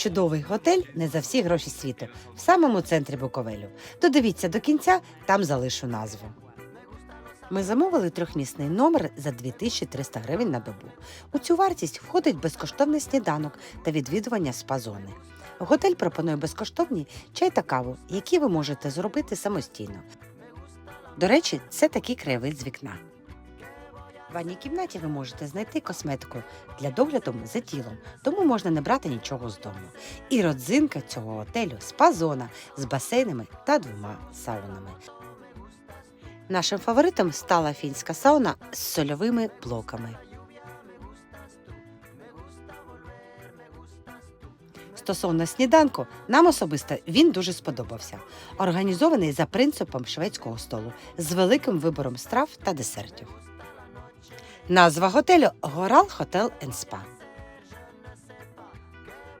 Чудовий готель не за всі гроші світу в самому центрі Буковелю. Додивіться до кінця, там залишу назву. Ми замовили трьохмісний номер за 2300 гривень на добу. У цю вартість входить безкоштовний сніданок та відвідування спа-зони. Готель пропонує безкоштовні чай та каву, які ви можете зробити самостійно. До речі, це такий краєвид з вікна. В ванній кімнаті ви можете знайти косметику для догляду за тілом, тому можна не брати нічого з дому. І родзинка цього готелю спа-зона з басейнами та двома саунами. Нашим фаворитом стала фінська сауна з сольовими блоками. Стосовно сніданку, нам особисто він дуже сподобався. Організований за принципом шведського столу з великим вибором страв та десертів. Назва готелю Горал Хотел Спа.